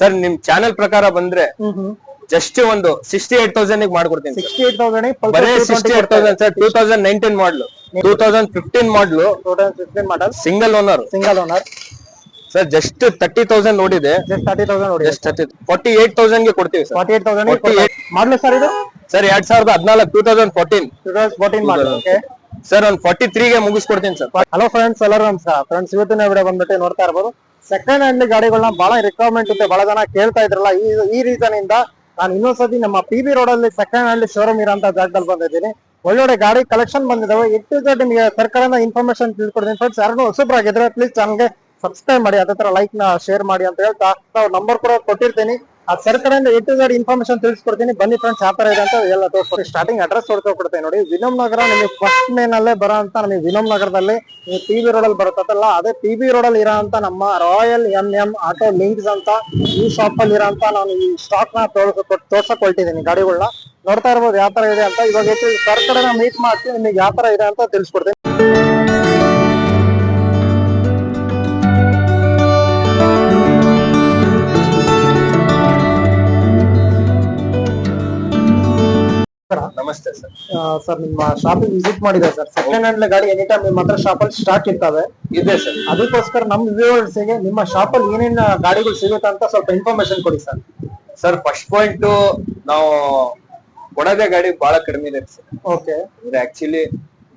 Sir ನಿಮ್ channel ಪ್ರಕಾರ ಬಂದ್ರೆ ಜಸ್ಟ್ ಒಂದು ಸಿಕ್ಸ್ಟಿ ಏಟ್ ತೌಸಂಡ್ ಮಾಡ್ಕೊಡ್ತೀನಿ. ಸಿಕ್ಸ್ಟಿ ಏಟ್ ತೌಸಂಡ್ ಬರೇ sixty eight thousand sir two thousand nineteen model two thousand fifteen model two thousand fifteen model single owner single owner sir just thirty thousand ನೋಡಿದೆ. Just thirty thousand ನೋಡಿ just thirty forty eight ತೌಸಂಡ್ಗೆ ಕೊಡ್ತೀವಿ forty eight thousand 48. ಮಾಡಲು sir ಇದು? Sir ಎರಡ್ ಸಾವಿರದ ಹದಿನಾಲ್ಕು two thousand fourteen two thousand fourteen model okay sir ಒಂದ್ ಫಾರ್ಟಿ ತ್ರೀಗೆ ಮುಗಿಸ್ಕೊಡ್ತೀನಿ ಸರ್. ಹಲೋ ಫ್ರೆಂಡ್ಸ್ ಎಲ್ಲರೂ ನಮಸ್ಕಾರ. ಫ್ರೆಂಡ್ಸ್ ಇವತ್ತಿನ ವಿಡಿಯೋ ಬಂದ್ಬಿಟ್ಟು ನೋಡ್ತಾ ಇರ್ಬೋದು. ಸೆಕೆಂಡ್ ಹ್ಯಾಂಡ್ ಗಾಡಿಗಳನ್ನ ಬಹಳ ರಿಕ್ವೈರ್ಮೆಂಟ್ ಇದೆ ಬಹಳ ಜನ ಕೇಳ್ತಾ ಇದ್ರಲ್ಲ. ಈ ಈ ರೀಸನ್ ಇಂದ ನಾನು ಇನ್ನೊಂದ್ಸತಿ ನಮ್ಮ ಪಿ ಬಿ ರೋಡ್ ಅಲ್ಲಿ ಸೆಕೆಂಡ್ ಹ್ಯಾಂಡ್ ಶೋರೂಮ್ ಇರೋಂತ ಜಾಗದಲ್ಲಿ ಬಂದಿದ್ದೀನಿ. ಒಳ್ಳೊಳ್ಳೆ ಗಾಡಿ ಕಲೆಕ್ಷನ್ ಬಂದಿದಾವೆ. ಇಟ್ಟು ನಿಮಗೆ ಸರ್ಕಾರದ ಇನ್ಫಾರ್ಮೇಶನ್ ತಿಳ್ಕೊಡ್ತೀನಿ. ಫ್ರೆಂಡ್ಸ್ ಯಾರು ಹೊಸಬ್ರಾಗಿದ್ರೆ ಪ್ಲೀಸ್ ಚಾನಲ್ಗೆ ಸಬ್ಸ್ಕ್ರೈಬ್ ಮಾಡಿ. ಅದೇ ತರ ಲೈಕ್ನ ಶೇರ್ ಮಾಡಿ ಅಂತ ಹೇಳ್ತಾ. ನಾವು ನಂಬರ್ ಕೂಡ ಕೊಟ್ಟಿರ್ತೀನಿ. ಆ ಸರ್ ಕಡೆಯಿಂದ ಎ ಟು ಝಡ್ ಇನ್ಫಾರ್ಮೇಶನ್ ತಿಳಿಸ್ಕೊಡ್ತೀನಿ. ಬನ್ನಿ ಫ್ರೆಂಡ್ಸ್ ಯಾವ ತರ ಇದೆ ಅಂತ ಎಲ್ಲ ತೋರಿಸ್ಕೊಡಿ ಸ್ಟಾರ್ಟಿಂಗ್ ಅಡ್ರೆಸ್ ಕೊಡ್ತೇನೆ ನೋಡಿ. ವಿನಮ್ ನಗರ ನಿಮಗೆ ಫಸ್ಟ್ ಮೇನ್ ಅಲ್ಲೇ ಬರೋ ಅಂತ ನಮಗೆ ವಿನಮ್ ನಗರದಲ್ಲಿ ನೀವು ಪಿ ಬಿ ರೋಡ್ ಅಲ್ಲಿ ಬರುತ್ತಲ್ಲ ಅದೇ ಟಿ ಬಿ ರೋಡ್ ಅಲ್ಲಿ ಇರೋ ಅಂತ ನಮ್ಮ Royal M M Auto Links ಅಂತ ಈ ಶಾಪ್ ಅಲ್ಲಿ ಇರೋ ಅಂತ ನಾನು ಈ ಸ್ಟಾಕ್ನ ತೋರ್ಸಕ್ ಹೊಲ್ಟಿದ್ದೀನಿ ಗಾಡಿಗಳನ್ನ ನೋಡ್ತಾ ಇರ್ಬೋದು ಯಾವ ತರ ಇದೆ ಅಂತ. ಇವಾಗ ಸರ್ಕಾರ ಮೀಟ್ ಮಾಡ್ತೀನಿ ನಿಮಗೆ ಯಾವ ತರ ಇದೆ ಅಂತ ತಿಳಿಸ್ಕೊಡ್ತೀನಿ. ನಮಸ್ತೆ ಸರ್. ಸರ್ ನಿಮ್ಮ ಶಾಪಿಗೆ ವಿಸಿಟ್ ಮಾಡಿದೆ ಸರ್. ಸೆಕೆಂಡ್ ಹ್ಯಾಂಡ್ ಗಾಡಿ ಎನಿ ಟೈಮ್ ನಿಮ್ಮ ಹತ್ರ ಶಾಪ್ ಅಲ್ಲಿ ಸ್ಟಾಕ್ ಇರ್ತವೆ. ಇದೆ ಸರ್. ಅದಕ್ಕೋಸ್ಕರ ನಮ್ಮ viewers ಗೆ ನಿಮ್ಮ ಶಾಪ್ ಅಲ್ಲಿ ಏನೇನ್ ಗಾಡಿಗಳು ಸಿಗುತ್ತೆ ಅಂತ ಸ್ವಲ್ಪ ಇನ್ಫಾರ್ಮೇಶನ್ ಕೊಡಿ ಸರ್. ಸರ್ ಫಸ್ಟ್ ಪಾಯಿಂಟ್ ನಾವು ಕೊಡೋದೇ ಗಾಡಿ ಬಹಳ ಕಡಿಮೆ ಇದೆ ಸರ್. ಓಕೆ ಅಂದ್ರೆ ಆಕ್ಚುಲಿ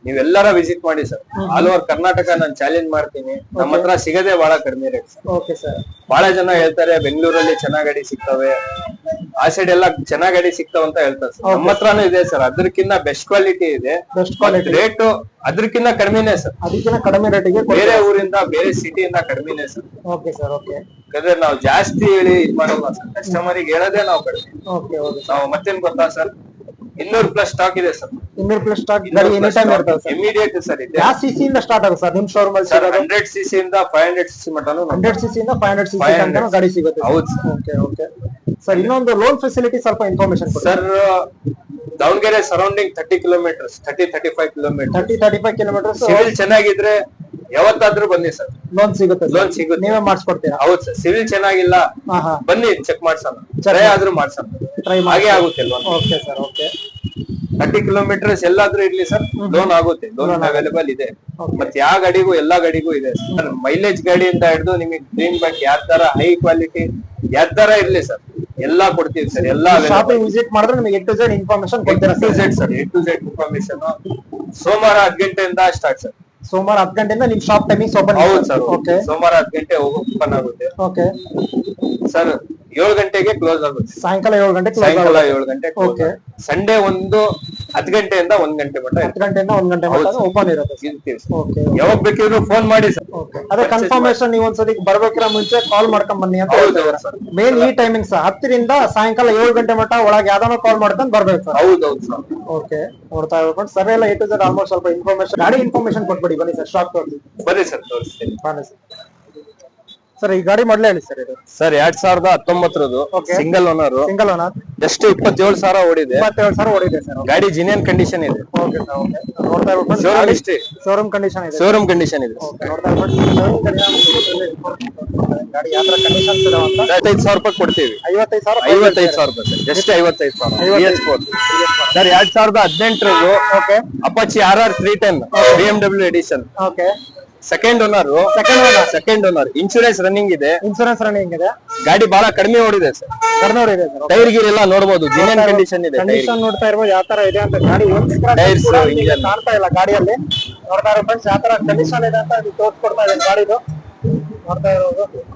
ನೀವೆಲ್ಲರ ವಿಸಿಟ್ ಮಾಡಿ ಸರ್ ಆಲ್ ಓವರ್ ಕರ್ನಾಟಕ ನಾನು ಚಾಲೆಂಜ್ ಮಾಡ್ತೀನಿ. ನಮ್ಮ ಹತ್ರ ಸಿಗದೆ ಬಹಳ ಕಡಿಮೆ ರೇಟ್ ಸರ್ ಓಕೆ ಸರ್ ಬಹಳ ಜನ ಹೇಳ್ತಾರೆ ಬೆಂಗಳೂರಲ್ಲಿ ಚೆನ್ನಾಗ್ ಗಾಡಿ ಸಿಗ್ತವೆ. ಆ ಸೈಡ್ ಎಲ್ಲ ಚೆನ್ನಾಗ್ ಗಾಡಿ ಸಿಗ್ತಾವ ಅಂತ ಹೇಳ್ತಾರೆ ಸರ್ ನಮ್ಮ ಹತ್ರನೂ ಇದೆ ಸರ್ ಅದಕ್ಕಿಂತ ಬೆಸ್ಟ್ ಕ್ವಾಲಿಟಿ ಇದೆ. ಬೆಸ್ಟ್ ಕ್ವಾಲಿಟಿ ರೇಟ್ ಅದಕ್ಕಿಂತ ಕಡಿಮೆನೆ ಸರ್ ಅದಕ್ಕಿಂತ ಕಡಿಮೆ ರೇಟಿಗೆ ಬೇರೆ ಊರಿಂದ ಬೇರೆ ಸಿಟಿಯಿಂದ ಕಡಿಮೆನೆ ಸರ್ ಓಕೆ ಸರ್ ಓಕೆ ಯಾಕಂದ್ರೆ ನಾವು ಜಾಸ್ತಿ ಹೇಳಿ ಇದ್ ಮಾಡಲ್ಲ ಸರ್ ಕಸ್ಟಮರಿಗೆ ಹೇಳೋದೇ ನಾವು ಕಡಿಮೆ. ಓಕೆ ಓಕೆ ನಾವು ಮತ್ತೇನ್ ಗೊತ್ತಾ ಸರ್ ಇನ್ನೂರು ಪ್ಲಸ್ ಸ್ಟಾಕ್ ಇದೆ ಸರ್. ಇನ್ನೂರು ಪ್ಲಸ್ ಸ್ಟಾಕ್ ಗಾಡಿ any time sir. Immediate sir ಇದೆ. ಯಾವ ಸಿ ಇಂದ ಸ್ಟಾರ್ಟ್ ಆಗುತ್ತೆ ಸರ್? ನಿಮ್ ಶೋರೂಮ್ ಅಲ್ಲಿ ಸರ್ ಸಿಗೋದು? ಹಂಡ್ರೆಡ್ ಸಿ ಸಿ ಇಂದ ಫೈವ್ ಹಂಡ್ರೆಡ್ ಸಿ ಸಿ ಮಟನು ಹಂಡ್ರೆಡ್ ಸಿ ಇಂದ ಫೈವ್ ಹಂಡ್ರೆಡ್ ಸಿ 500 ತನಕ ಗಾಡಿ ಸಿಗುತ್ತೆ ಹೌದು ಸರ್. ಓಕೆ ಓಕೆ ಸರ್ ಇನ್ನೊಂದು ಲೋನ್ ಫೆಸಿಲಿಟಿ ಸ್ವಲ್ಪ ಇನ್ಫಾರ್ಮೇಶನ್ ಕೊಡಿ. Sir Davanagere surrounding thirty kilometres thirty thirty five kilometre thirty thirty five kilometre CIBIL ಚೆನ್ನಾಗಿದ್ರೆ ಯಾವತ್ತಾದ್ರೂ ಬನ್ನಿ ಸರ್. ಲೋನ್ ಸಿಗುತ್ತೆ ಲೋನ್ ಸಿಗುತ್ತೆ. ನೀವೇ ಮಾಡಿಸ್ಕೊಡ್ತೀರಾ? ಹೌದ್ ಸರ್. ಸಿವಿಲ್ ಚೆನ್ನಾಗಿಲ್ಲ. ಹಾ ಹಾ ಬನ್ನಿ ಚೆಕ್ ಮಾಡ್ಸೋಣ. ಟ್ರೈ ಆದ್ರೂ ಮಾಡ್ಸೋಣ. ಟ್ರೈ ಹಾಗೆ ಆಗುತ್ತೆ loan okay sir okay thirty kilometres ಎಲ್ಲಾದ್ರೂ ಇರ್ಲಿ ಸರ್ ಲೋನ್ ಆಗುತ್ತೆ. ಲೋನ್ ಅವೈಲೇಬಲ್ ಇದೆ. ಮತ್ತೆ ಯಾವ ಗಾಡಿಗೂ ಎಲ್ಲಾ ಗಾಡಿಗೂ ಇದೆ ಸರ್ ಮೈಲೇಜ್ ಗಾಡಿಯಿಂದ ಹಿಡಿದು ನಿಮಗೆ ಗ್ರೀನ್ ಬ್ಯಾಂಕ್ ಯಾವ ತರ ಹೈ ಕ್ವಾಲಿಟಿ ಯಾವ ತರ ಇರ್ಲಿ ಸರ್ ಎಲ್ಲಾ ಕೊಡ್ತೀವಿ ಸರ್ ಎಲ್ಲಾ ಶಾಪಿಂಗ್ ವಿಸಿಟ್ ಮಾಡಿದ್ರೆ ನಿಮಗೆ ಎಟ್ ಟು ಝೆಡ್ ಇನ್ಫಾರ್ಮೇಶನ್ ಕೊಡ್ತೀರಾ sir sir A to Z information ಸೋಮವಾರ ಹತ್ತು ಗಂಟೆಯಿಂದ ಸ್ಟಾರ್ಟ್ ಸರ್ ಸೋಮವಾರ ಹತ್ತು ಗಂಟೆಯಿಂದ ನಿಮ್ ಶಾಪ್ ಟೈಮಿಂಗ್ಸ್ ಓಪನ್ ಹೌದು ಸರ್. ಓಕೆ ಸೋಮವಾರ ಹತ್ತು ಗಂಟೆ ಓಪನ್ ಆಗುತ್ತೆ. ಓಕೆ ಸರ್ ಏಳು ಗಂಟೆಗೆ ಕ್ಲೋಸ್ ಆಗುತ್ತೆ ಸಾಯಂಕಾಲ ಏಳು ಗಂಟೆ ಕ್ಲೋಸ್ ಸಾಯಂಕಾಲ ಏಳು ಗಂಟೆ ಓಕೆ ಸಂಡೇ ಒಂದು ಹತ್ತು ಗಂಟೆಯಿಂದ ಒಂದ್ ಗಂಟೆ ಮಟ್ಟ ಹತ್ತು ಗಂಟೆಯಿಂದ ಒಂದ್ ಗಂಟೆ ಮಟ್ಟ ಓಪನ್ ಇರುತ್ತೆ ಇರ್ತೀವಿ ಯಾವಾಗ ಬೇಕಿದ್ರು ಫೋನ್ ಮಾಡಿ ಸರ್. ಅದೇ ಕನ್ಫರ್ಮೇಶನ್ ನೀವು ಒಂದ್ಸತಿ ಬರ್ಬೇಕ್ರ ಮುಂಚೆ ಕಾಲ್ ಮಾಡ್ಕೊಂಡ್ ಬನ್ನಿ ಅಂತ ಹೇಳ್ತಾರೆ ಸರ್. ಮೇನ್ ಈ ಟೈಮಿಂಗ್ಸ್ ಹತ್ತರಿಂದ ಸಾಯಂಕಾಲ ಏಳು ಗಂಟೆ ಮಟ್ಟ ಒಳಗೆ ಯಾವ್ದಾನ ಕಾಲ್ ಮಾಡ್ಕೊಂಡು ಬರ್ಬೇಕು ಸರ್. ಹೌದೌದು ಸರ್. ಓಕೆ ನೋಡ್ತಾ ಇರ್ಬೇಕು. ಸರ್ ಎಲ್ಲ ಎ ಟು ಝೆಡ್ ಆಲ್ಮೋಸ್ಟ್ ಸ್ವಲ್ಪ ಇನ್ಫಾರ್ಮೇಶನ್ ಗಾಡಿ ಇನ್ಫಾರ್ಮೇಶನ್ ಕೊಟ್ಬಿಡಿ. ಬನ್ನಿ ಸರ್. ಶಾಪ್ ಕೊಡ್ತೀವಿ ಬನ್ನಿ ಸರ್ ತೋರಿಸ್ತೀನಿ. ಬನ್ನಿ ಸರ್. ಸರ್ ಈ ಗಾಡಿ ಮಾಡ್ಲೇ ಹೇಳಿ ಸರ್ ಇದು. ಸರ್ ಎರಡ್ ಸಾವಿರದ ಹತ್ತೊಂಬತ್ತರದು Okay. Single owner single owner just ಇಪ್ಪತ್ತೇಳು ಸಾವಿರ ಓಡಿದೆ. ಇಪ್ಪತ್ತೇಳು ಸಾವಿರ ಓಡಿದೆ ಸರ್. ಗಾಡಿ ಜಿನಿಯನ್ ಕಂಡೀಷನ್ ಇದೆ. ಓಕೆ ಸರ್ ಓಕೆ ನೋಡ್ತಾ ಇರ್ಬೇಕು. ಶೋರೂಮ್ ಕಂಡೀಷನ್ ಇದೆ. ಶೋರೂಮ್ ಕಂಡೀಷನ್ ಇದೆ. ಓಕೆ ನೋಡ್ತಾ ಇರ್ಬೇಕು. Showroom condition ಗಾಡಿ ಯಾವ ತರ ಕಂಡೀಷನ್ಸ್ ಇದಾವ ಅಂತ. ಐವತ್ತೈದು ಸಾವಿರ ರೂಪಾಯಿ ಕೊಡ್ತೀವಿ. ಐವತ್ತೈದು ಸಾವಿರ ಐವತ್ತೈದು ಸಾವಿರ ರೂಪಾಯಿ ಸರ್. ಜಸ್ಟ್ ಐವತ್ತೈದು ಸಾವಿರ. ಐವತ್ತೈದು. ಸರ್ ಎರಡ್ ಸಾವಿರದ ಹದಿನೆಂಟರದು okay Apache R R three ten B M W edition okay second owner second owner second owner insurance running ಇದೆ. ಇನ್ಶೂರೆನ್ಸ್ ರನ್ನಿಂಗ್ ಇದೆ. ಗಾಡಿ ಬಹಳ ಕಡಿಮೆ ಓಡಿದೆ ಸರ್. ಕರ್ನೂರ್ ಇದೆ ಸರ್. ಟೈರ್ ಗೀರ್ ಎಲ್ಲ ನೋಡಬಹುದು ಜಿನಿಯನ್ ಕಂಡೀಷನ್ ಇದೆ ಕಂಡೀಷನ್ ನೋಡ್ತಾ ಇರಬಹುದು ಯಾವ ತರ ಇದೆ ಅಂತ ಗಾಡಿ ಟೈರ್ಸ್ ಕಾಣ್ತಾ ಇಲ್ಲ ಗಾಡಿಯಲ್ಲಿ. ನೋಡ್ತಾ ಇರೋ ಫ್ರೆಂಡ್ಸ್ ಯಾವ ತರ ಕಂಡೀಷನ್ ಇದೆ ಅಂತ ತೋರಿಸ್ಕೊಡ್ತಾ ಇದ್ದೀನಿ ಗಾಡಿದು.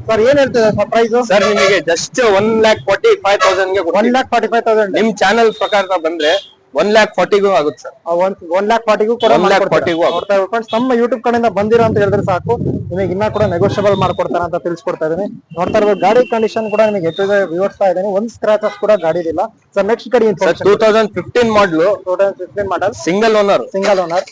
ಸರ್ ಏನ್ ಹೇಳ್ತಿದೆ ಸರ್ ಪ್ರೈಸ್ ಸರ್ ನಿಮಗೆ just one lakh forty five thousand one. Lakh forty five thousand ನಿಮ್ ಚಾನಲ್ ಪ್ರಕಾರ ಬಂದ್ರೆ ಒನ್ ಲ್ಯಾಕ್ ಫಾರ್ಟಿಗೂ ಆಗುತ್ತೆ ಸರ್. ಒನ್ ಒನ್ ಲ್ಯಾಕ್ ಫಾರ್ಟಿಗೂ ಕೂಡ One lakh ಮಾಡ್ಕೊಡ್ತೀರಾ. 40 ಗೂ ಆಗುತ್ತೆ. ನೋಡ್ತಾ ಫ್ರೆಂಡ್ಸ್ ನಮ್ಮ ಯೂಟ್ಯೂಬ್ ಕಡೆಯಿಂದ ಬಂದಿರೋ ಅಂತ ಹೇಳಿದ್ರೆ ಸಾಕು. ನಿಮಗೆ ಇನ್ನ ಕೂಡ ನೆಗೋಷಿಯಬಲ್ ಮಾಡ್ಕೊಡ್ತಾರೆ ಅಂತ ತಿಳಿಸ್ಕೊಡ್ತಾ ಇದೀನಿ ನೋಡ್ತಾ ಇರ್ಬೋದು ಗಾಡಿ ಕಂಡೀಷನ್ ಕೂಡ ನಿಮಗೆ ಎಟ್ಟಿದೆ ವಿವರಿಸ್ತಾ ಇದ್ದೀನಿ. ಒಂದ್ ಸ್ಕ್ರಾಚಸ್ ಕೂಡ ಗಾಡಿ ಇಲ್ಲ ಸರ್ ನೆಕ್ಸ್ಟ್ ಕಡೆ two thousand fifteen model two thousand fifteen model single owner single owner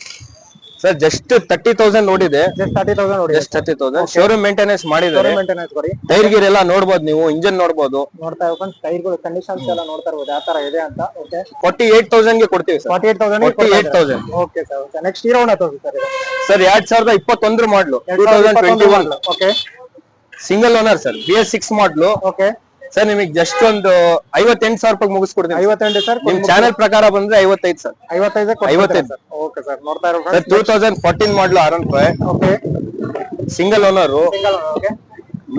sir just thirty thousand ನೋಡಿದೆ. ಜಸ್ಟ್ ತರ್ಟಿ ತೌಸಂಡ್ ನೋಡಿ just thirty thousand showroom maintenance ಮಾಡಿದ್ದಾರೆ. ಮೇಂಟೆನೆನ್ಸ್ ಕೊಡಿ. ಟೈರ್ ಗೀರ್ ಎಲ್ಲ ನೋಡಬಹುದು ನೀವು ಇಂಜಿನ್ ನೋಡಬಹುದು ನೋಡ್ತಾ ಟೈರ್ಗಳು ಕಂಡೀಷನ್ಸ್ ಎಲ್ಲ ನೋಡ್ತಾ ಇರ್ಬೋದು ಯಾವ ತರ ಇದೆ ಅಂತ. ಓಕೆ ಫಾರ್ಟಿ ಏಟ್ ತೌಸಂಡ್ಗೆ ಕೊಡ್ತೀವಿ sir forty eight thousand 48,000. Okay sir okay next Hero ತೋರಿಸಿ ಸರ್ ಎರಡ್ ಸಾವಿರದ ಇಪ್ಪತ್ತೊಂದ್ರ model two thousand twenty one okay single owner sir B S six model okay sir ನಿಮಗೆ ಜಸ್ಟ್ ಒಂದು ಐವತ್ತೆಂಟು ಸಾವಿರ ರೂಪಾಯಿ ಮುಗಿಸ್ಕೊಡ್ತೀನಿ. ಐವತ್ತೆಂಟು ಸರ್ ನಿಮ್ ಚಾನೆಲ್ ಪ್ರಕಾರ ಬಂದ್ರೆ ಐವತ್ತೈದು ಸರ್. ಐವತ್ತೈದು ಐವತ್ತೈದು. ಸರ್? ಓಕೆ ಸರ್ ನೋಡ್ತಾ ಇರೋ sir two thousand fourteen model R one five okay. Single owner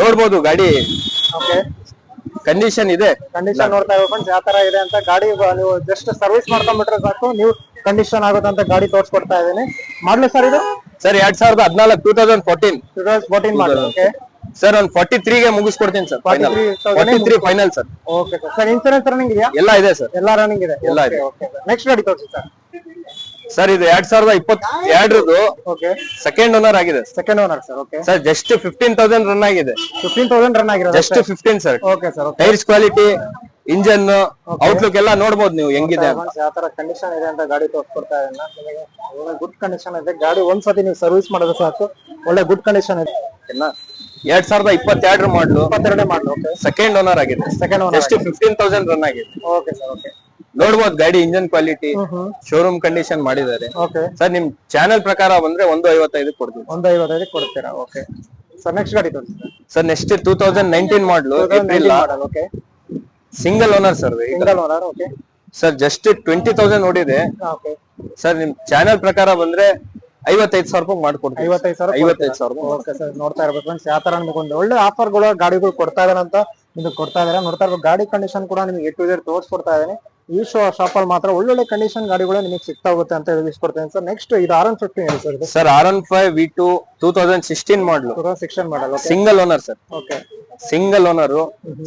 ನೋಡ್ಬೋದು ಗಾಡಿ. ಓಕೆ. ಕಂಡೀಷನ್ ಇದೆ. ಕಂಡೀಷನ್ ನೋಡ್ತಾ ಇರೋ ಫ್ರೆಂಡ್ಸ್ ಯಾವ ತರ ಇದೆ ಅಂತ ಗಾಡಿ ನೀವು ಜಸ್ಟ್ ಸರ್ವಿಸ್ ಮಾಡ್ಕೊಂಡ್ಬಿಟ್ರೆ ಸಾಕು ನೀವು ಕಂಡೀಷನ್ ಆಗುತ್ತಂತ ಗಾಡಿ ತೋರಿಸ್ಕೊಡ್ತಾ ಇದ್ದೀನಿ. ಮಾಡ್ಲಿ ಸರ್ ಇದು? ಸರ್ ಎರಡ್ ಸಾವಿರದ ಹದಿನಾಲ್ಕು two thousand fourteen two thousand fourteen model okay. Sir ಒಂದ್ ಫಾರ್ಟಿ ತ್ರೀಗೆ ಮುಗಿಸ್ಕೊಡ್ತೀನಿ sir final 43,000 forty three final sir okay sir sir insurance running ಇದೆಯಾ? ಎಲ್ಲ ಇದೆ ಸರ್ ಎಲ್ಲ ರನ್ನಿಂಗ್ ಇದೆ. ಎಲ್ಲ ಇದೆ. ನೆಕ್ಸ್ಟ್ ಗಾಡಿ ತೋರಿಸಿ ಸರ್ ಸರ್ ಇದು ಎರಡ್ ಸಾವಿರದ ಇಪ್ಪತ್ ಎರಡರದು ಓಕೆ ಸೆಕೆಂಡ್ ಓನರ್ ಆಗಿದೆ second owner sir okay sir just fifteen thousand run ಆಗಿದೆ. ಫಿಫ್ಟೀನ್ ತೌಸಂಡ್ ರನ್ ಆಗಿದೆ just fifteen sir okay sir okay tyres quality engine outlook ಎಲ್ಲ ನೋಡ್ಬೋದು ನೀವು ಹೆಂಗಿದೆ ಅಂತ. ಯಾವ ತರ ಕಂಡೀಷನ್ ಇದೆ ಅಂತ ಗಾಡಿ ತೋರಿಸ್ಕೊಡ್ತಾ ಇದ್ದೀನಿ ಗುಡ್ ಕಂಡೀಷನ್ ಇದೆ. ಗಾಡಿ ಒಂದ್ಸತಿ ನೀವು ಸರ್ವಿಸ್ ಮಾಡಿದ್ರೆ ಸಾಕು. ಒಳ್ಳೆ ಗುಡ್ ಕಂಡೀಷನ್ ಇದೆ. ಎರಡ್ ಸಾವಿರದ ಇಪ್ಪತ್ತೆರಡರ ಮಾಡ್ಲು ಇಪ್ಪತ್ತೆರಡೇ ಮಾಡ್ಲು ಓಕೆ ಸೆಕೆಂಡ್ ಓನರ್ ಆಗಿದೆ. Second owner just fifteen thousand run ಆಗಿದೆ. ಓಕೆ ಸರ್ ಓಕೆ ನೋಡ್ಬೋದು ಗಾಡಿ ಇಂಜಿನ್ ಕ್ವಾಲಿಟಿ ಶೋರೂಮ್ ಕಂಡೀಷನ್ ಮಾಡಿದ್ದಾರೆ. ಓಕೆ ಸರ್ ನಿಮ್ ಚಾನೆಲ್ ಪ್ರಕಾರ ಬಂದ್ರೆ ಒಂದು ಐವತ್ತೈದು ಕೊಡ್ತೀವಿ. ಒಂದು ಐವತ್ತೈದು ಕೊಡ್ತೀರಾ? ಓಕೆ ಸರ್ ನೆಕ್ಸ್ಟ್ ಗಾಡಿ ತೋರಿಸಿ sir next two thousand nineteen model okay single owner sir single owner okay sir just twenty thousand ನೋಡಿದೆ. ಓಕೆ ಸರ್ ನಿಮ್ ಚಾನೆಲ್ ಪ್ರಕಾರ ಬಂದ್ರೆ ಐವತ್ತೈದು ಸಾವಿರ ರೂಪಾಯಿ ಮಾಡ್ಕೊಡ್ತೀವಿ. ಐವತ್ತೈದು ಸಾವಿರ ಐವತ್ತೈದು ಸಾವಿರ ರೂಪಾಯಿ ಓಕೆ ಸರ್ ನೋಡ್ತಾ ಇರ್ಬೇಕು. ಫ್ರೆಂಡ್ಸ್ ಯಾವ ತರ ನಿಮಗೆ ಒಂದು ಒಳ್ಳೆ ಆಫರ್ಗಳು ಗಾಡಿಗಳು ಕೊಡ್ತಾ ಇದಾರಂತ ಅಂತ ನಿಮಗೆ ಕೊಡ್ತಾ ಇದಾರೆ. ನೋಡ್ತಾ ಇರ್ಬೇಕು ಗಾಡಿ ಕಂಡೀಷನ್ ಕೂಡ ನಿಮಗೆ ಎ ಟು ಜೆಡ್ ತೋರಿಸ್ಕೊಡ್ತಾ ಇದ್ದೀನಿ. ಈ ಶೋ ಶಾಪ್ ಅಲ್ಲಿ ಮಾತ್ರ ಒಳ್ಳೊಳ್ಳೆ ಕಂಡೀಷನ್ ಗಾಡಿಗಳು ನಿಮಗೆ ಸಿಗ್ತಾ ಹೋಗುತ್ತೆ ಅಂತ ತಿಳಿಸ್ಕೊಡ್ತೇನೆ ಸರ್. ನೆಕ್ಸ್ಟ್ ಇದು ಆರ್ ಒನ್ ಫಿಫ್ಟಿ ಹೇಳಿ sir sir R one five V two two thousand sixteen model sixteen model single owner sir okay single owner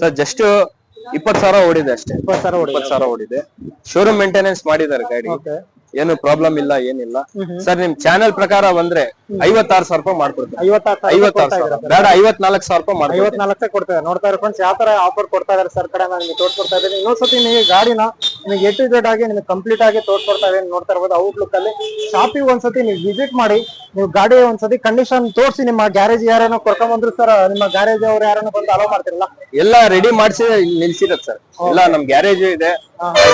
sir just ಇಪ್ಪತ್ತು ಸಾವಿರ ಓಡಿದೆ ಅಷ್ಟೇ. ಇಪ್ಪತ್ತು ಸಾವಿರ ಓಡಿದೆ. ಶೋರೂಮ್ ಮೇಂಟೆನೆನ್ಸ್ ಮಾಡಿದ್ದಾರೆ ಗಾಡಿ. ಓಕೆ ಏನು ಪ್ರಾಬ್ಲಮ್ ಇಲ್ಲ ಏನಿಲ್ಲ. ಸರ್ ನಿಮ್ ಚಾನೆಲ್ ಪ್ರಕಾರ ಬಂದ್ರೆ ಐವತ್ತಾರು ಸಾವಿರ ರೂಪಾಯಿ ಮಾಡ್ಕೊಡ್ತೀನಿ. ಐವತ್ತಾರು ಸಾವಿರ ಬೇಡ ಐವತ್ನಾಲ್ಕು ಸಾವಿರ ರೂಪಾಯಿ ಮಾಡಿ ಐವತ್ನಾಲ್ಕೇ ಕೊಡ್ತಾರೆ ನೋಡ್ತಾ ಇರೋ ಫ್ರೆಂಡ್ಸ್ ಯಾವ ತರ ಆಫರ್ ಕೊಡ್ತಾ ಇದಾರೆ ಸರ್ ಕಡೆ ನಾನು ನಿಮಗೆ ತೋರಿಸ್ಕೊಡ್ತಾ ಇದ್ದೀನಿ. ಇನ್ನೊಂದ್ಸತಿ ನೀವು ಗಾಡಿನ ನಿಮಗೆ ಎ ಟು ಜೆಡ್ ಆಗಿ ನಿಮಗೆ ಕಂಪ್ಲೀಟ್ ಆಗಿ ತೋರಿಸ್ಕೊಡ್ತಾ ಇದ್ದೀನಿ ನೋಡ್ತಾ ಇರ್ಬೋದು. ಔಟ್ಲುಕ್ ಅಲ್ಲಿ ಶಾಪಿಗೆ ಒಂದ್ಸತಿ ನೀವು ವಿಸಿಟ್ ಮಾಡಿ ನೀವು ಗಾಡಿ ಒಂದ್ಸತಿ ಕಂಡೀಷನ್ ತೋರಿಸಿ ನಿಮ್ಮ ಗ್ಯಾರೇಜ್ ಯಾರನ್ನ ಕರ್ಕೊಂಡ್ ಬಂದ್ರು ಸರ್ ನಿಮ್ಮ ಗ್ಯಾರೇಜ್ ಅವ್ರು ಯಾರನ್ನ ಬಂದು ಅಲೋ ಮಾಡ್ತಿರಲ್ಲ? ಎಲ್ಲ ರೆಡಿ ಮಾಡಿಸಿ ನಿಲ್ಸಿರತ್ ಸರ್ ಎಲ್ಲ ನಮ್ ಗ್ಯಾರೇಜ್ ಇದೆ.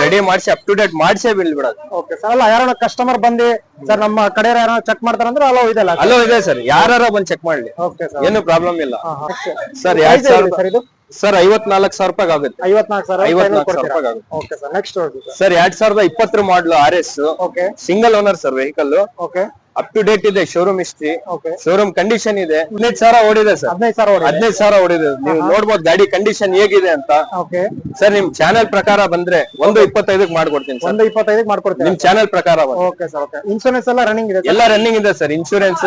ರೆಡಿ ಮಾಡಿಸಿ ಅಪ್ ಟು ಡೇಟ್ ಮಾಡಿಸೇ ಬಿಲ್ ಬಿಡೋದು ಓಕೆ ಸರ್ ಅಲ್ಲ ಯಾರನ್ನ ಕಸ್ಟಮರ್ ಬಂದು ಸರ್ ನಮ್ಮ ಕಡೆ ಯಾರನ್ನ ಚೆಕ್ ಮಾಡ್ತಾರ ಅಂದ್ರೆ ಅಲೋ ಇದೆ ಅಲೋ ಇದೆ ಸರ್ ಯಾರ ಬಂದು ಚೆಕ್ ಮಾಡ್ಲಿ. ಓಕೆ ಸರ್ ಏನು ಪ್ರಾಬ್ಲಮ್ ಇಲ್ಲ. ಸರ್ ಯಾರು ಎರಡ್ ಸರ್ ಇದು? ಸರ್ ಐವತ್ನಾಲ್ಕು ಸಾವಿರ ರೂಪಾಯಿ ಆಗುತ್ತೆ. ಐವತ್ನಾಲ್ಕು ಸಾವಿರ ಐವತ್ನಾಲ್ಕು ಸಾವಿರ ಕೊಡ್ತೀರಾ? ರೂಪಾಯಿ ಆಗುತ್ತೆ. ಓಕೆ ಸರ್ ನೆಕ್ಸ್ಟ್ ಸರ್ ಎರಡ್ ಸಾವಿರದ ಇಪ್ಪತ್ತರ model R S okay single owner sir vehicle okay up to date ಇದೆ showroom history okay showroom condition ಇದೆ. ಹದಿನೈದು ಸಾವಿರ ಓಡಿದೆ ಸರ್ ಹದಿನೈದು ಸಾವಿರ ಹದಿನೈದು ಸಾವಿರ ಓಡಿದೆ. ನೀವು ನೋಡ್ಬೋದು ಗಾಡಿ ಕಂಡೀಷನ್ ಹೇಗಿದೆ ಅಂತ. ಓಕೆ ಸರ್ ನಿಮ್ ಚಾನೆಲ್ ಪ್ರಕಾರ ಬಂದ್ರೆ ಒಂದು ಇಪ್ಪತ್ತೈದಕ್ಕೆ ಮಾಡ್ಕೊಡ್ತೀನಿ ಒಂದು ಇಪ್ಪತ್ತೈದಕ್ಕೆ ಮಾಡ್ಕೊಡ್ತೀನಿ ನಿಮ್ ಚಾನೆಲ್ ಪ್ರಕಾರ ಓಕೆ ಸರ್ ಓಕೆ ಇನ್ಶೂರೆನ್ಸ್ ಎಲ್ಲ ರನ್ನಿಂಗ್ ಇದೆ ಎಲ್ಲ ರನ್ನಿಂಗ್ ಇದೆ ಸರ್ ಇನ್ಶೂರೆನ್ಸ್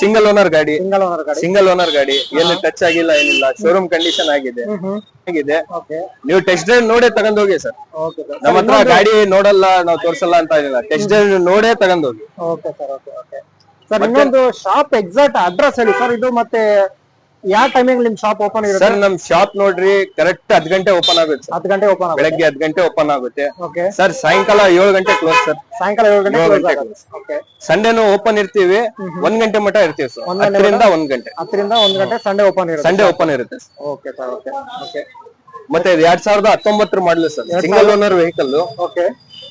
ಸಿಂಗಲ್ ಓನರ್ ಗಾಡಿ. ಸಿಂಗಲ್ ಓನರ್ ಗಾಡಿ. ಸಿಂಗಲ್ ಓನರ್ ಗಾಡಿ. ಏನು ಟಚ್ ಆಗಿಲ್ಲ ಏನಿಲ್ಲ. ಶೋರೂಮ್ ಕಂಡೀಷನ್ ಆಗಿದೆ. ಆಗಿದೆ. ಓಕೆ. ನೀವು ಟೆಸ್ಟ್ ಡ್ರೈವ್ ನೋಡೇ ತಗೊಂಡ್ ಹೋಗಿ ಸರ್. ನಮ್ಮ ಹತ್ರ ಗಾಡಿ ನೋಡಲ್ಲ ನಾವು ತೋರ್ಸಲ್ಲ ಅಂತ ಇಲ್ಲ ಟೆಸ್ಟ್ ಡ್ರೈವ್ ನೋಡೇ ತಗೊಂಡ್ ಹೋಗಿ okay sir okay okay. Sir ಇನ್ನೊಂದು ಶಾಪ್ ಎಕ್ಸಾಕ್ಟ್ ಅಡ್ರೆಸ್ ಹೇಳಿ ಸರ್. ಇದು ಮತ್ತೆ ಯಾವ ಟೈಮಿಂಗ್ ನಿಮ್ ಶಾಪ್ ಓಪನ್ ಇರುತ್ತೆ? ಸರ್ ನಮ್ ಶಾಪ್ ನೋಡ್ರಿ ಕರೆಕ್ಟ್ ಹತ್ ಗಂಟೆ ಓಪನ್ ಆಗುತ್ತೆ. ಸರ್ ಹತ್ತು ಗಂಟೆ ಓಪನ್ ಆಗುತ್ತೆ? ಬೆಳಗ್ಗೆ ಹತ್ ಗಂಟೆ ಓಪನ್ ಆಗುತ್ತೆ. ಓಕೆ ಸರ್ ಸಾಯಂಕಾಲ ಏಳು ಗಂಟೆ ಕ್ಲೋಸ್ ಸರ್ ಸಾಯಂಕಾಲ ಏಳು ಗಂಟೆ ಏಳು ಗಂಟೆ ಆಗುತ್ತೆ. ಓಕೆ ಸಂಡೇನು ಓಪನ್ ಇರ್ತೀವಿ. ಒಂದ್ ಗಂಟೆ ಮಟ ಇರ್ತೀವಿ ಸರ್ ಒಂದ್ ಗಂಟೆ ಹತ್ತರಿಂದ ಒಂದ್ ಗಂಟೆ. ಹತ್ತರಿಂದ ಒಂದ್ ಗಂಟೆ ಸಂಡೇ ಓಪನ್ ಇರುತ್ತೆ ಸಂಡೇ ಓಪನ್ ಇರುತ್ತೆ sir. Okay sir okay okay ಮತ್ತೆ ಇದು ಎರಡ್ ಸಾವಿರದ ಹತ್ತೊಂಬತ್ತರ model sir single owner vehicle okay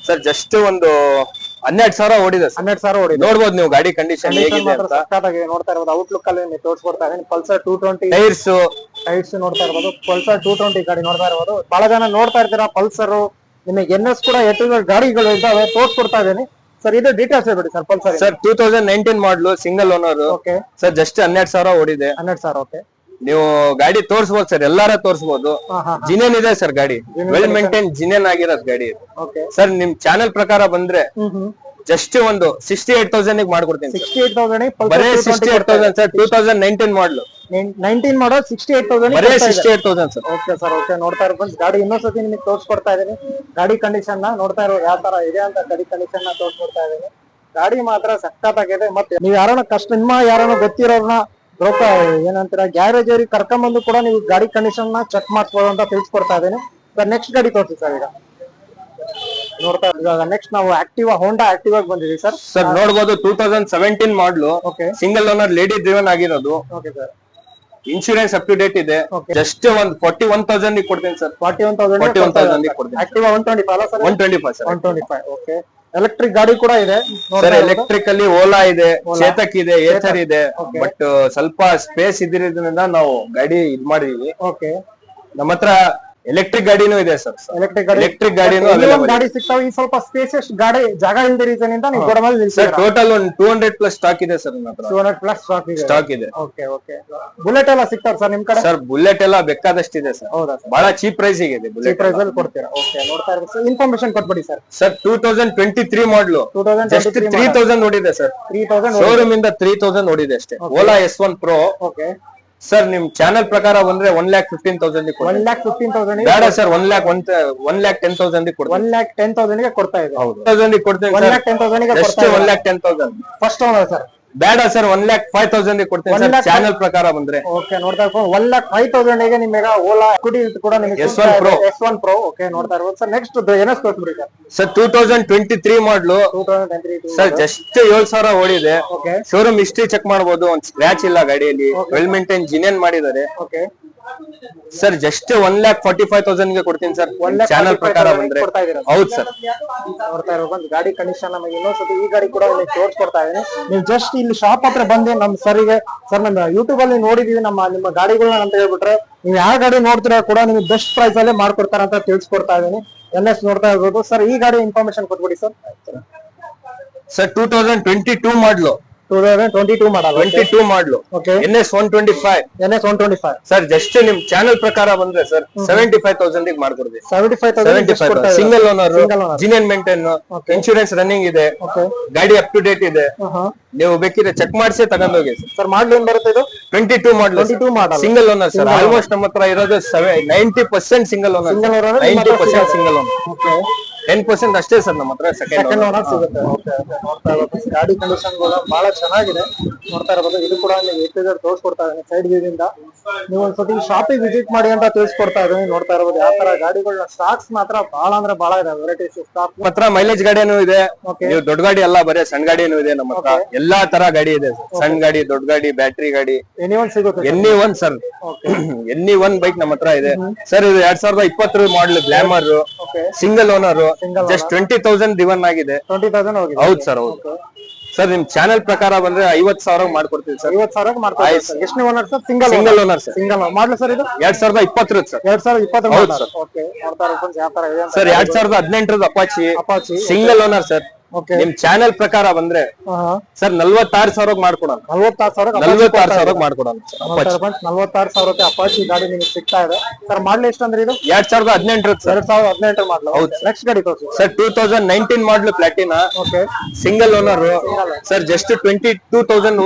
sir just ಒಂದು ಹನ್ನೆರಡು ಸಾವಿರ ಓಡಿದೆ ಸರ್. ಹನ್ನೆರಡು ಸಾವಿರ ಹೊಡಿ ನೋಡ್ಬೋದು ನೀವು ಗಾಡಿ ಕಂಡೀಷನ್ ಹೇಗಿದೆ ಮಾತ್ರ ಅಂತ. ಸಖತ್ತಾಗಿ ನೋಡ್ತಾ ಇರ್ಬೋದು ಔಟ್ಲುಕ್ ಅಲ್ಲಿ ನೀವು ತೋರಿಸ್ಕೊಡ್ತಾ ಇದ್ದೀನಿ. Pulsar two twenty tyres tyres ನೋಡ್ತಾ ಇರ್ಬೋದು. ಪಲ್ಸರ್ ಟೂ ಟ್ವೆಂಟಿ ಗಾಡಿ ನೋಡ್ತಾ ಇರ್ಬೋದು. ಬಹಳ ಜನ ನೋಡ್ತಾ ಇರ್ತೀರಾ ಪಲ್ಸರ್ ನಿಮಗೆ ಎನ್ ಎಸ್ ಕೂಡ ಎಟ್ ಗಾಡಿಗಳು ಇದ್ದಾವೆ ತೋರಿಸ್ಕೊಡ್ತಾ ಇದ್ದೀನಿ. ಸರ್ ಇದು ಡೀಟೇಲ್ಸ್ ಹೇಳ್ಬಿಡಿ sir Pulsar sir two thousand nineteen model single owner okay sir just ಹನ್ನೆರಡು ಸಾವಿರ ಓಡಿದೆ. ಹನ್ನೆರಡು ಸಾವಿರ ಓಕೆ ನೀವು ಗಾಡಿ ತೋರಿಸ್ಬೋದು ಸರ್ ಎಲ್ಲಾರ ತೋರಿಸ್ಬೋದು. ಜಿನೇನ್ ಇದೆ ಸರ್ ಗಾಡಿ. ವೆಲ್ ಮೇಂಟೈನ್ ಜಿನೇನ್ ಆಗಿರೋದ್ ಗಾಡಿ ಇದು. ಓಕೆ. ಸರ್ ನಿಮ್ ಚಾನೆಲ್ ಪ್ರಕಾರ ಬಂದ್ರೆ ಜಸ್ಟ್ ಒಂದು ಸಿಕ್ಸ್ಟಿ ಏಟ್ ತೌಸಂಡ್ ಮಾಡ್ಕೊಡ್ತೀನಿ ಸಿಕ್ಸ್ಟಿ ಏಟ್ ಬರೇ sixty eight thousand sir two thousand nineteen model nineteen ಮಾಡೋ ಸಿಕ್ಸ್ಟಿ ಏಟ್ ಬರೇ sixty eight thousand sir. Okay sir okay. ನೋಡ್ತಾ ಇರ್ಬೋದು ಗಾಡಿ ಇನ್ನೊಂದ್ಸತಿ ನಿಮಗೆ ತೋರಿಸ್ಕೊಡ್ತಾ ಇದೀನಿ ಗಾಡಿ ಕಂಡೀಷನ್ನ ನೋಡ್ತಾ ಇರೋ ಯಾವ ತರ ಇದೆ ಅಂತ ಗಾಡಿ ಕಂಡೀಷನ್ನ ತೋರಿಸ್ಕೊಡ್ತಾ ಇದೀನಿ ಗಾಡಿ ಮಾತ್ರ ಸಖತ್ತಾಗಿದೆ. ಮತ್ತೆ ನೀವು ಯಾರನ್ನ ಕಷ್ಟ ನಿಮ್ಮ ಯಾರನ್ನ ಗೊತ್ತಿರೋರ್ನ ರೊಕ್ಕ ಏನಂತೀರ ಗ್ಯಾರೇಜ್ ಅವ್ರಿಗೆ ಕರ್ಕೊಂಬಂದು ಕೂಡ ನೀವು ಗಾಡಿ ಕಂಡೀಷನ್ನ ಚೆಕ್ ಮಾಡ್ಬೋದು ಅಂತ ತಿಳಿಸ್ಕೊಡ್ತಾ ಇದೀನಿ ಸರ್ ನೆಕ್ಸ್ಟ್ ಗಾಡಿ ತೋರಿಸಿ ಸರ್ ಈಗ. ನೋಡ್ತಾ ಇವಾಗ ನೆಕ್ಸ್ಟ್ ನಾವು ಆಕ್ಟಿವಾ ಹೋಂಡಾ ಆಕ್ಟಿವಾ ಬಂದಿದ್ವಿ ಸರ್. ಸರ್ ನೋಡ್ಬೋದು two thousand seventeen model okay single owner lady driven ಆಗಿರೋದು. Okay sir insurance up to date ಇದೆ. ಜಸ್ಟ್ ಒಂದ್ ಫಾರ್ಟಿ ಒನ್ ತೌಸಂಡ್ ಕೊಡ್ತೀನಿ ಸರ್. ಫಾರ್ಟಿ ಒನ್ ತೌಸಂಡ್ 41,000 ಗೆ ಕೊಡ್ತೀನಿ. Activa one twenty five sir? One twenty five sir one twenty five okay electric ಗಾಡಿ ಕೂಡ ಇದೆ. Sir. Electric ಅಲ್ಲಿ ಓಲಾ ಇದೆ ಚೇತಕ್ ಇದೆ ಏಥರ್ ಇದೆ ಬಟ್ ಸ್ವಲ್ಪ ಸ್ಪೇಸ್ ಇದ್ದಿರೋದ್ರಿಂದ ನಾವು ಗಾಡಿ ಇದ್ ಮಾಡಿದೀವಿ. ಓಕೆ ನಮ್ಮ ಹತ್ರ ಎಲೆಕ್ಟ್ರಿಕ್ ಗಾಡಿನೂ ಇದೆ ಸರ್. ಎಲೆಕ್ಟ್ರಿಕ್ ಗಾಡಿ ಎಲೆಕ್ಟ್ರಿಕ್ ಗಾಡಿನೂ ಒಂದ್ ಗಾಡಿ ಸಿಗ್ತಾವೆ. ಈ ಸ್ವಲ್ಪ ಸ್ಪೇಸಿಯಸ್ ಗಾಡಿ ಜಾಗ ಇಲ್ದ ರೀಸನ್ ಇಂದ ನೀವು ಗೋಡಮಲ್ ಸರ್ ಟೋಟಲ್ ಒಂದು ಟೂ ಹಂಡ್ರೆಡ್ ಪ್ಲಸ್ ಸ್ಟಾಕ್ ಇದೆ ಸರ್ ನನ್ನ ಹತ್ರ ಟೂ ಹಂಡ್ರೆಡ್ ಪ್ಲಸ್ ಸ್ಟಾಕ್ ಇದೆ. ಸ್ಟಾಕ್ ಇದೆ. ಓಕೆ ಓಕೆ ಬುಲೆಟ್ ಎಲ್ಲ ಸಿಗ್ತಾವ ಸರ್ ನಿಮ್ ಕಡೆ? ಸರ್ ಬುಲೆಟ್ ಎಲ್ಲ ಬೇಕಾದಷ್ಟಿದೆ ಸರ್. ಹೌದಾ ಸರ್? ಬಹಳ ಚೀಪ್ ಪ್ರೈಸ್ ಇದೆ ಚೀಪ್ ಬುಲೆಟ್ ಪ್ರೈಸ್ ಅಲ್ಲಿ ಕೊಡ್ತೀರಾ? ಓಕೆ ನೋಡ್ತಾ ಇರ್ಬೇಕು ಸರ್. ಇನ್ಫಾರ್ಮೇಶನ್ ಕೊಟ್ಬಿಡಿ sir. Sir two thousand twenty three model two thousand just three thousand ನೋಡಿದೆ ಸರ್. ತ್ರೀ ತೌಸಂಡ್ ಶೋರೂಮ್ ಇಂದ ತ್ರೀ ತೌಸಂಡ್ ನೋಡಿದೆ ಅಷ್ಟೇ. Ola S one pro okay sir ನಿಮ್ ಚಾನೆಲ್ ಪ್ರಕಾರ ಬಂದ್ರೆ one lakh fifteen thousand one lakh fifteen thousand ಬೇಡ sir one lakh one one lakh ten thousand ಕೊಡ್ತೀನಿ. One lakh ten ತೌಸಂಡ್ಗೆ ಕೊಡ್ತಾ ಇದೆ thousand one lakh ten thousand one lakh ten thousand first owner sir ಬೇಡ sir one lakh five thousand ಕೊಡ್ತೀನಿ sir channel ಪ್ರಕಾರ ಬಂದ್ರೆ. Okay ನೋಡ್ತಾ ಇರ್ಬೋದು. ಒನ್ ಲ್ಯಾಕ್ ಫೈವ್ ತೌಸಂಡ್ಗೆ ನಿಮಗೆ ಓಲಾ ಸ್ಕೂಟಿ ಕೂಡ ನಿಮಗೆ S1 Pro. S one Pro okay ನೋಡ್ತಾ ಇರ್ಬೋದು. Sir? Next NS ತೋರಿಸ್ಬಿಡಿ sir sir two thousand twenty three model sir just ಏಳ್ ಸಾವಿರ ಓಡಿದೆ. ಓಕೆ ಶೋರೂಮ್ ಹಿಸ್ಟ್ರಿ ಚೆಕ್ ಮಾಡಬಹುದು ಒಂದ್ ಸ್ಕ್ರಾಚ್ ಇಲ್ಲ ಗಾಡಿಯಲ್ಲಿ. ವೆಲ್ ಮೇಂಟೈನ್ ಜಿನಿಯನ್ ಮಾಡಿದ್ದಾರೆ. Okay sir just one lakh forty five ತೌಸಂಡ್ಗೆ ಕೊಡ್ತೀನಿ ಸರ್ ಚಾನಲ್ ಪ್ರಕಾರ ಬಂದ್ರೆ. ಹೌದು ಸರ್ ನೋಡ್ತಾ ಒಂದು ಗಾಡಿ ಕಂಡೀಷನ್ ನಮಗೆ ಇನ್ನೊಂದ್ಸತಿ ಈ ಗಾಡಿ ಕೂಡ ಇಲ್ಲಿ ತೋರಿಸ್ಕೊಡ್ತಾ ಇದೀನಿ ನೀವು ಜಸ್ಟ್ ಇಲ್ಲಿ ಶಾಪ್ ಹತ್ರ ಬಂದು ನಮ್ ಸರಿಗೆ ಸರ್ ನಮ್ಮ ಯೂಟ್ಯೂಬ್ ಅಲ್ಲಿ ನೋಡಿದೀವಿ ನಮ್ಮ ನಿಮ್ಮ ಗಾಡಿಗಳನ್ನ ಅಂತ ಹೇಳ್ಬಿಟ್ರೆ ನೀವು ಯಾವ ಗಾಡಿ ನೋಡ್ತೀರ ಕೂಡ ನಿಮ್ಗೆ ಬೆಸ್ಟ್ ಪ್ರೈಸ್ ಅಲ್ಲೇ ಮಾಡ್ಕೊಡ್ತಾರ ಅಂತ ತಿಳಿಸ್ಕೊಡ್ತಾ ಇದ್ದೀನಿ. ಎನ್ ಎಸ್ ನೋಡ್ತಾ ಇರ್ಬೋದು. ಸರ್ ಈ ಗಾಡಿ ಇನ್ಫಾರ್ಮೇಶನ್ ಕೊಟ್ಬಿಡಿ sir sir two thousand twenty two model two thousand twenty two model twenty two model okay N S one twenty five N S one twenty five sir just ನಿಮ್ channel ಪ್ರಕಾರ ಬಂದ್ರೆ sir seventy five thousand ಮಾಡ್ಕೊಡ್ತೀವಿ seventy five seventy five single owner. Genuine maintain insurance running ಇದೆ. Okay ಗಾಡಿ up to date ಇದೆ. ನೀವು ಬೇಕಿದ್ರೆ check ಮಾಡಿಸಿ ತಗೊಂಡೋಗಿ ಸರ್ ಮಾಡಲ್ ಏನ್ ಬರುತ್ತೆ ಇದು? Twenty two model twenty two ಮಾಡಲ್ಲ ಸಿಂಗಲ್ ಓನರ್ ಸರ್ ಆಲ್ಮೋಸ್ಟ್ ನಮ್ಮ ಹತ್ರ ಇರೋದು ninety percent single owner single ಅಂದ್ರೆ ninety percent single owner okay ten percent ಅಷ್ಟೇ ಸರ್ ನಮ್ಮ ಹತ್ರ ಸೆಕೆಂಡ್ ಸೆಕೆಂಡ್ ಓನರ್ ಸಿಗುತ್ತೆ. ಓಕೆ ಓಕೆ ನೋಡ್ತಾ ಇರ್ಬೋದು ಗಾಡಿ ಕಂಡೀಷನ್ ಕೂಡ ಬಹಳ ಚೆನ್ನಾಗಿದೆ. ನೋಡ್ತಾ ಇರ್ಬೋದು ಇದು ಕೂಡ ನೀವು ಎತ್ತಿದ್ರೆ ತೋರಿಸ್ಕೊಡ್ತಾ ಇದ್ದೀನಿ ಸೈಡ್ ವ್ಯೂದಿಂದ ನೀವು ಒಂದ್ಸತಿ ಶಾಪಿಗೆ ವಿಸಿಟ್ ಮಾಡಿ ಅಂತ ತಿಳಿಸ್ಕೊಡ್ತಾ ಇದ್ದೀನಿ ನೋಡ್ತಾ ಇರಬಹುದು ಯಾವ ತರ ಗಾಡಿಗಳ ಸ್ಟಾಕ್ಸ್ ಮಾತ್ರ ಬಹಳ ಅಂದ್ರೆ ಬಹಳ ಇದೆ. ವೆರೈಟೀಸ್ ಸ್ಟಾಕ್ ಮಾತ್ರ ಮೈಲೇಜ್ ಗಾಡಿನೂ ಇದೆ. ನೀವು ದೊಡ್ಡ ಗಾಡಿ ಅಲ್ಲ ಬರೀ ಸಣ್ಣ ಗಾಡಿನೂ ಇದೆ ನಮ್ಮ ಹತ್ರ. ಎಲ್ಲಾ ತರ ಗಾಡಿ ಇದೆ. ಸಣ್ಣ ಗಾಡಿ ದೊಡ್ಡ ಗಾಡಿ ಬ್ಯಾಟ್ರಿ ಗಾಡಿ. ಎನಿ ಒನ್ ಸಿಗುತ್ತೆ any one sir any one bike ನಮ್ಮ ಹತ್ರ ಇದೆ. ಸರ್ ಇದು ಎರಡ್ ಸಾವಿರದ ಇಪ್ಪತ್ತರ model Glamour single owner just twenty thousand driven ಆಗಿದೆ. ಟ್ವೆಂಟಿ ತೌಸಂಡ್ ಹೋಗಿದೆ. ಹೌದು ಸರ್ ಹೌದು. ಸರ್ ನಿಮ್ ಚಾನೆಲ್ ಪ್ರಕಾರ ಬಂದ್ರೆ ಐವತ್ ಸಾವಿರ ಮಾಡ್ಕೊಡ್ತೀವಿ ಸರ್ ಐವತ್ ಸಾವಿರ ಮಾಡ್ಕೊಡ್ತೀವಿ ಎಷ್ಟು owner sir single single owner sir single model sir ಇದು? ಎರಡ್ ಸಾವಿರದ ಇಪ್ಪತ್ತರ ಸರ್ ಎರಡ್ ಸಾವಿರದ ಇಪ್ಪತ್ತು ಹೌದು ಮಾಡಲ್ ಓಕೆ ಸರ್ ಎರಡ್ ಸಾವಿರದ ಹದಿನೆಂಟರದ Apache Apache single owner sir ನಿಮ್ ಚಾನೆಲ್ ಪ್ರಕಾರ ಬಂದ್ರೆ ಸರ್ ನಲ್ವತ್ತಾರು ಸಾವಿರ ಮಾಡ್ಕೊಡೋಣ. ನಲ್ವತ್ತಾರು ಸಾವಿರ ನಲ್ವತ್ತಾರು ಸಾವಿರ ಮಾಡ್ಕೊಡೋಣ ನಲ್ವತ್ತಾರು ಸಾವಿರಕ್ಕೆ ಅಪಾಚಿ ಗಾಡಿ ನಿಮಗೆ ಸಿಗ್ತಾ ಇದೆ. ಸರ್ ಮಾಡ್ಲಿ ಎಷ್ಟಂದ್ರೆ ಇದು? ಎರಡ್ ಸಾವಿರದ ಹದಿನೆಂಟರ ಸರ್. ಎರಡ್ ಸಾವಿರದ ಹದಿನೆಂಟು ಹೌದು ನೆಕ್ಸ್ಟ್ ಗಾಡಿ ತೋರಿಸಿ. Sir two thousand nineteen model Platina okay single owner sir just twenty two thousand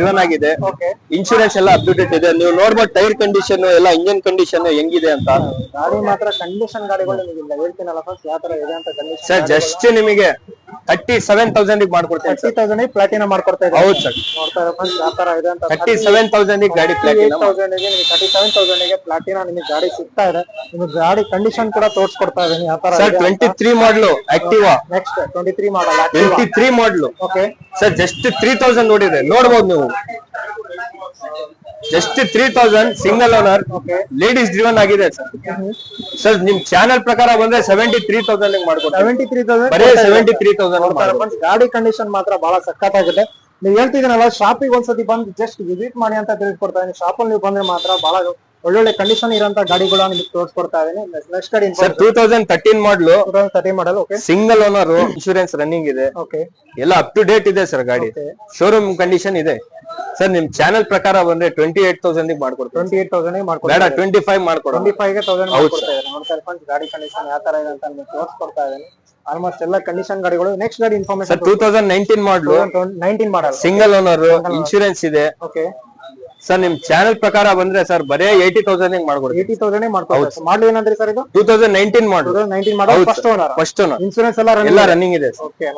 driven ಆಗಿದೆ. ಓಕೆ ಇನ್ಶೂರೆನ್ಸ್ ಎಲ್ಲ ಅಪ್ಡೇಟೆಡ್ ಇದೆ. ನೀವು ನೋಡ್ಬೋದು ಟೈರ್ ಕಂಡೀಷನ್ ಎಲ್ಲ ಇಂಜಿನ್ ಕಂಡೀಷನ್ ಹೆಂಗಿದೆ ಅಂತ. ಗಾಡಿ ಮಾತ್ರ ಕಂಡೀಷನ್ ಗಾಡಿಗಳು ನಿಮಗೆ ಹೇಳ್ತೀನಲ್ಲ ಯಾವ ತರ ಇದೆ ಅಂತ ಕಂಡೀಷನ್ ಸರ್ ಜಸ್ಟ್ ನಿಮಗೆ ತರ್ಟಿ ಸೆವೆನ್ ತೌಸಂಡ್ ಮಾಡ್ಕೊಡ್ತೇವೆ ತರ್ಟಿ ತೌಸಂಡ್ ಪ್ಲಾಟಿನ ಮಾಡ್ಕೊಡ್ತಾ ಇದ್ದಾರೆ? ಹೌದು ಸರ್. ನೋಡ್ತಾ ಫ್ರೆಂಡ್ಸ್ ಯಾವ ತರ ಇದೆ ಅಂತ ತರ್ಟಿ ಸೆವೆನ್ ತೌಸಂಡ್ ಗಾಡಿ ತೌಸಂಡ್ಗೆ ನಿಮಗೆ ತರ್ಟಿ ಸೆವೆನ್ ತೌಸಂಡ್ಗೆ ಪ್ಲಾಟಿನ ನಿಮಗೆ ಗಾಡಿ ಸಿಗ್ತಾ ಇದೆ. ನಿಮಗೆ ಗಾಡಿ ಕಂಡೀಷನ್ ಕೂಡ ತೋರಿಸ್ಕೊಡ್ತಾ ಇದೀನಿ ಯಾವ ತರ sir twenty three model Activa next twenty three ಮಾಡಲ್ಲ twenty three model okay sir just three thousand ನೋಡಿದೆ. ನೋಡ್ಬೋದು ನೀವು. Just three thousand single owner okay ladies driven ಆಗಿದೆ. ಸರ್ ಸರ್ ನಿಮ್ ಚಾನೆಲ್ ಪ್ರಕಾರ ಬಂದ್ರೆ seventy three thousand seventy three thousand ಬರೀ seventy three thousand ಗಾಡಿ ಕಂಡೀಷನ್ ಮಾತ್ರ ಬಹಳ ಆಗುತ್ತೆ ನೀವು ಹೇಳ್ತಿದ್ದೀನಲ್ಲ ಶಾಪಿಗೆ ಒಂದ್ಸತಿ ಬಂದು ಜಸ್ಟ್ ವಿಸಿಟ್ ಮಾಡಿ ಅಂತ ತಿಳಿಸ್ಕೊಡ್ತಾ ಇದೀನಿ ಶಾಪಲ್ಲಿ ನೀವು ಬಂದ್ರೆ ಮಾತ್ರ ಬಹಳ ಒಳ್ಳೊಳ್ಳೆ ಕಂಡೀಷನ್ ಇರೋಂತ ಗಾಡಿಗಳ ನಿಮಗೆ ತೋರಿಸ್ಕೊಡ್ತಾ ಇದೀನಿ ನೆಕ್ಸ್ಟ್ ಗಾಡಿ sir two thousand thirteen model two thousand thirty model okay single owner insurance running ಇದೆ. ಓಕೆ ಎಲ್ಲ ಅಪ್ ಟು ಡೇಟ್ ಇದೆ ಸರ್ ಗಾಡಿ. ಶೋರೂಮ್ ಕಂಡೀಷನ್ ಇದೆ. ಸರ್ ನಿಮ್ ಚಾನೆಲ್ ಪ್ರಕಾರ ಬಂದ್ರೆ ಟ್ವೆಂಟಿ ಏಟ್ ತೌಸಂಡ್ ಮಾಡ್ಕೊಡ್ತೀವಿ. ಟ್ವೆಂಟಿ ಏಟ್ ತೌಸಂಡ್ ಬೇಡ ಟ್ವೆಂಟಿ ಫೈವ್ ಮಾಡ್ಕೊಡೋಣ. ಟ್ವೆಂಟಿ ಫೈವ್ಗೆ ತೌಸಂಡ್ ಹೌದು ಮಾಡ್ಕೊಡ್ತಾ ಇದ್ದಾರೆ. ಸರ್ ಗಾಡಿ ಕಂಡೀಷನ್ ಯಾವ ತರ ಇದೆ ಅಂತ ನಿಮಗೆ ತೋರಿಸ್ಕೊಡ್ತಾ ಇದ್ದೀನಿ. ಆಲ್ಮೋಸ್ಟ್ ಎಲ್ಲ ಕಂಡೀಷನ್ ಗಾಡಿಗಳು. ನೆಕ್ಸ್ಟ್ ಗಾಡಿ sir information two thousand nineteen model nineteen model single owner insurance ಇದೆ. ಓಕೆ ಸರ್ ನಿಮ್ ಚಾನೆಲ್ ಪ್ರಕಾರ ಬಂದ್ರೆ ಸರ್ ಬರೇ ಏಯ್ಟಿ ತೌಸಂಡ್ ಮಾಡ್ಕೊಡಿ ಏಯ್ಟಿ ತೌಸಂಡ್ ಮಾಡ್ಕೊಡ್ತಾರೆ. ಮಾಡಲ್ ಏನಂದ್ರೆ ಸರ್ ಇದು? Two thousand nineteen model nineteen model first owner first owner insurance ಎಲ್ಲ ಎಲ್ಲ ರನ್ನಿಂಗ್ ಇದೆ. ಓಕೆ